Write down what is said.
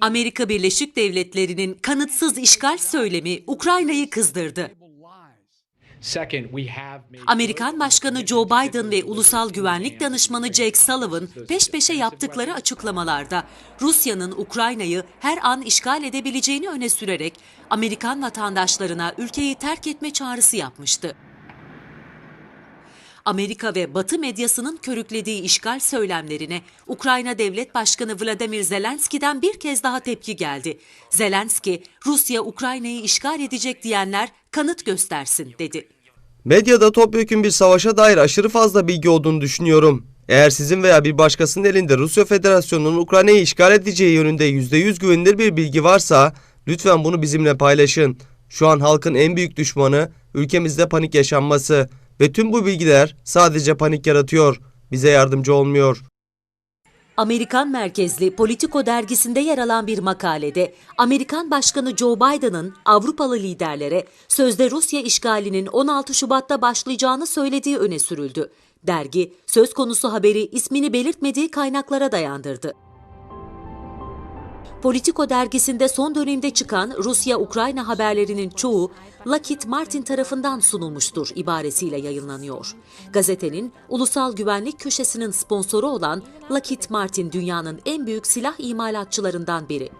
Amerika Birleşik Devletleri'nin kanıtsız işgal söylemi Ukrayna'yı kızdırdı. Amerikan Başkanı Joe Biden ve Ulusal Güvenlik Danışmanı Jake Sullivan peş peşe yaptıkları açıklamalarda Rusya'nın Ukrayna'yı her an işgal edebileceğini öne sürerek Amerikan vatandaşlarına ülkeyi terk etme çağrısı yapmıştı. Amerika ve Batı medyasının körüklediği işgal söylemlerine Ukrayna Devlet Başkanı Vladimir Zelenski'den bir kez daha tepki geldi. Zelenski, Rusya Ukrayna'yı işgal edecek diyenler kanıt göstersin dedi. Medyada topyekun bir savaşa dair aşırı fazla bilgi olduğunu düşünüyorum. Eğer sizin veya bir başkasının elinde Rusya Federasyonu'nun Ukrayna'yı işgal edeceği yönünde %100 güvenilir bir bilgi varsa lütfen bunu bizimle paylaşın. Şu an halkın en büyük düşmanı ülkemizde panik yaşanması ve tüm bu bilgiler sadece panik yaratıyor. Bize yardımcı olmuyor. Amerikan merkezli Politico dergisinde yer alan bir makalede Amerikan Başkanı Joe Biden'ın Avrupalı liderlere sözde Rusya işgalinin 16 Şubat'ta başlayacağını söylediği öne sürüldü. Dergi söz konusu haberi ismini belirtmediği kaynaklara dayandırdı. Politico dergisinde son dönemde çıkan Rusya-Ukrayna haberlerinin çoğu Lockheed Martin tarafından sunulmuştur ibaresiyle yayınlanıyor. Gazetenin ulusal güvenlik köşesinin sponsoru olan Lockheed Martin dünyanın en büyük silah imalatçılarından biri.